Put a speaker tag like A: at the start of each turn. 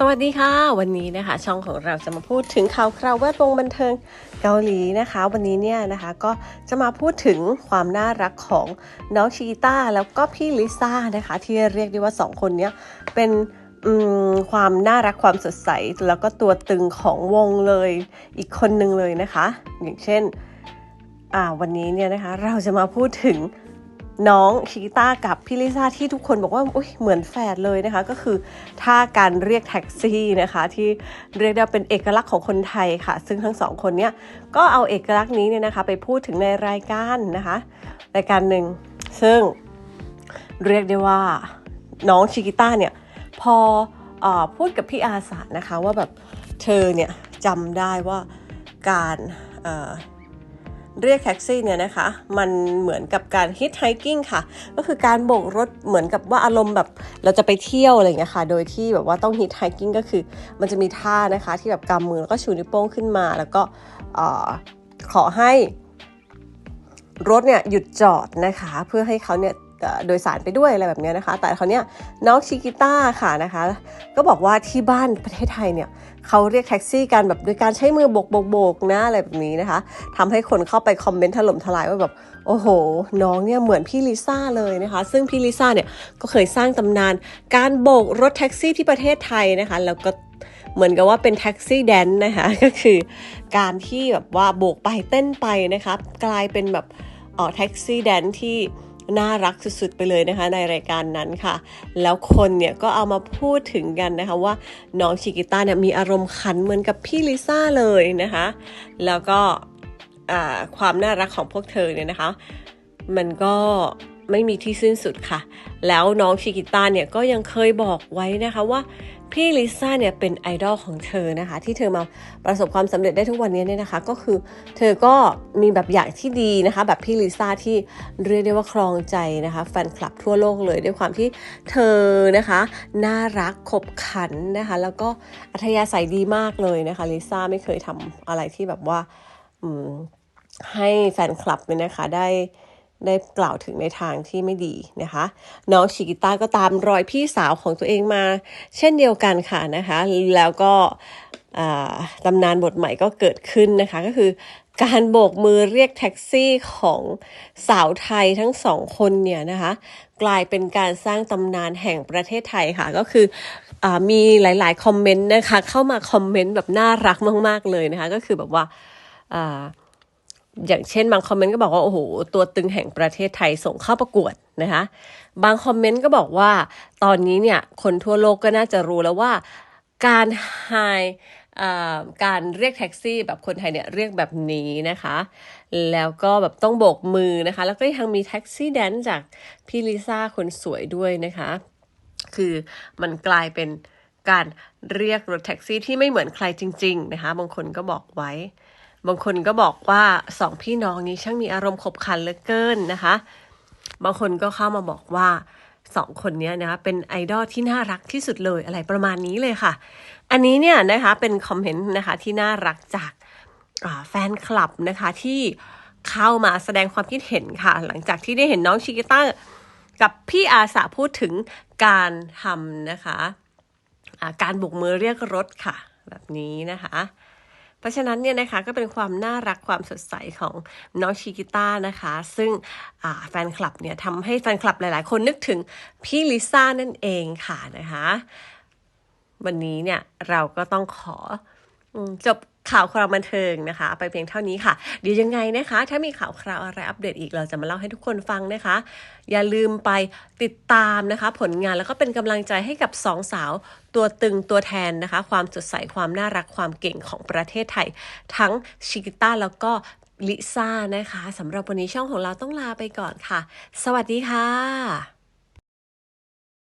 A: สวัสดีค่ะ วันนี้นะคะ ช่องของเราจะมาพูดถึงข่าวคราวแวดวงบันเทิงเกาหลีนะคะ วันนี้เนี่ยนะคะก็จะมาพูดถึงความน่ารักของน้องชีต้าแล้วก็พี่ลิซ่านะคะ ที่เรียกได้ว่าสองคนเนี้ยเป็นความน่ารักความสดใส แล้วก็ตัวตึงของวงเลยอีกคนหนึ่งเลยนะคะ อย่างเช่นอ่าวันนี้เนี่ยนะคะเราจะมาพูดถึง น้องชิต้ากับพี่ลิซ่าที่ทุกคนบอกว่าอุ๊ยเหมือนแฝดเลยนะคะ ก็คือท่าการเรียกแท็กซี่นะคะ ที่เรียกได้เป็นเอกลักษณ์ของคนไทยค่ะ ซึ่งทั้งสองคนเนี้ยก็เอาเอกลักษณ์นี้เนี่ยนะคะ ไปพูดถึงในรายการนะคะ รายการหนึ่งซึ่งเรียกได้ว่าน้องชิกิต้าเนี่ยพออพูดกับพี่อาสานะคะว่าแบบเธอเนี่ยจำได้ว่าการ เรียกแท็กซี่เนี่ยนะคะ มันเหมือนกับการฮิตไฮกิ้งค่ะ ก็คือการโบกรถเหมือนกับว่าอารมณ์แบบเราจะไปเที่ยวอะไรอย่างเงี้ยค่ะ โดยที่แบบว่าต้องฮิตไฮกิ้งก็คือ มันจะมีท่านะคะที่แบบกำมือแล้วก็ชูนิ้วโป้งขึ้นมา แล้วก็ขอให้รถเนี่ยหยุดจอดนะคะ เพื่อให้เขาเนี่ย โดยสารไปด้วยอะไรแบบนี้นะคะ แต่เขาวเนี่ยน้องชิกิต้าค่ะนะคะ ก็บอกว่าที่บ้านประเทศไทยเนี่ยเขาเรียกแท็กซี่กันแบบโดยการใช้มือโบกโบกโบกนะอะไรแบบนี้นะคะทำให้คนเข้าไปคอมเมนต์ถล่มทลายว่าแบบโอ้โห น้องเนี่ยเหมือนพี่ลิซ่าเลยนะคะ ซึ่งพี่ลิซ่าเนี่ยก็เคยสร้างตำนาน การโบกรถแท็กซี่ที่ประเทศไทยนะคะ แล้วก็เหมือนกับว่าเป็นแท็กซี่แดนซ์นะคะ ก็คือการที่แบบว่าโบกไปเต้นไปนะคะ กลายเป็นแบบออแท็กซี่แดนซ์ที่ น่ารักสุดๆไปเลยนะคะ ในรายการนั้นค่ะ แล้วคนเนี่ยก็เอามาพูดถึงกันนะคะว่าน้องชิกิต้าเนี่ยมีอารมณ์ขันเหมือนกับพี่ลิซ่าเลยนะคะ แล้วก็ความน่ารักของพวกเธอเนี่ยนะคะ มันก็ไม่มีที่สิ้นสุดค่ะ แล้วน้องชิกิต้าเนี่ยก็ยังเคยบอกไว้นะคะว่า พี่ลิซ่าเนี่ยเป็นไอดอลของเธอนะคะ ที่เธอมาประสบความสำเร็จได้ทุกวันนี้เนี่ยนะคะ ก็คือเธอก็มีแบบอย่างที่ดีนะคะ แบบพี่ลิซ่าที่เรียกได้ว่าครองใจนะคะแฟนคลับทั่วโลกเลยด้วยความที่เธอนะคะน่ารักขบขันนะคะ แล้วก็อัธยาศัยดีมากเลยนะคะลิซ่าไม่เคยทำอะไรที่แบบว่าให้แฟนคลับเนี่ยนะคะได้ ได้กล่าวถึงในทางที่ไม่ดีนะคะน้องชิกิต้าก็ตามรอยพี่สาวของตัวเองมา เช่นเดียวกันค่ะนะคะ แล้วก็ตำนานบทใหม่ก็เกิดขึ้นนะคะ ก็คือการโบกมือเรียกแท็กซี่ของสาวไทยทั้งสองคนเนี่ยนะคะ กลายเป็นการสร้างตำนานแห่งประเทศไทยค่ะ ก็คืออมีหลาย ๆ คอมเมนต์นะคะ เข้ามาคอมเมนต์แบบน่ารักมาก ๆ เลยนะคะ ก็คือแบบว่า อย่างเช่นบางคอมเมนต์ก็บอกว่า โอ้โห ตัวตึงแห่งประเทศไทยส่งเข้าประกวดนะคะ บางคอมเมนต์ก็บอกว่าตอนนี้เนี่ย คนทั่วโลกก็น่าจะรู้แล้วว่าการไฮการเรียกแท็กซี่แบบคนไทยเนี่ยเรียกแบบนี้นะคะ แล้วก็แบบต้องโบกมือนะคะ แล้วก็ยังมีแท็กซี่แดนซ์จากพี่ลิซ่าคนสวยด้วยนะคะ คือมันกลายเป็นการเรียกรถแท็กซี่ที่ไม่เหมือนใครจริง ๆ นะคะ บางคนก็บอกไว้ บางคนก็บอกว่าสองพี่น้องนี้ช่างมีอารมณ์ขบขันเหลือเกินนะคะ บางคนก็เข้ามาบอกว่าสองคนนี้นะคะเป็นไอดอลที่น่ารักที่สุดเลยอะไรประมาณนี้เลยค่ะ อันนี้เนี่ยนะคะเป็นคอมเมนต์นะคะที่น่ารักจากาแฟนคลับนะคะที่เข้ามาแสดงความคิดเห็นค่ะ หลังจากที่ได้เห็นน้องชิกิต้ากับพี่อาสาพูดถึงการทำนะคะาการบุกมือเรียกรถค่ะ แบบนี้นะคะ เพราะฉะนั้นเนี่ยนะคะก็เป็นความน่ารักความสดใสของน้องชิกิต้านะคะ ซึ่งแฟนคลับเนี่ยทำให้แฟนคลับหลาย ๆ คนนึกถึงพี่ลิซ่านั่นเองค่ะนะคะ วันนี้เนี่ยเราก็ต้องขอ จบข่าวคราวบันเทิงนะคะ ไปเพียงเท่านี้ค่ะ เดี๋ยวยังไงนะคะ ถ้ามีข่าวคราวอะไรอัปเดตอีกเราจะมาเล่าให้ทุกคนฟังนะคะ อย่าลืมไปติดตามนะคะ ผลงานแล้วก็เป็นกำลังใจให้กับสองสาวตัวตึงตัวแทนนะคะ ความสดใสความน่ารักความเก่งของประเทศไทย ทั้งชิกิต้าแล้วก็ลิซ่านะคะสำหรับวันนี้ช่องของเราต้องลาไปก่อนค่ะ สวัสดีค่ะ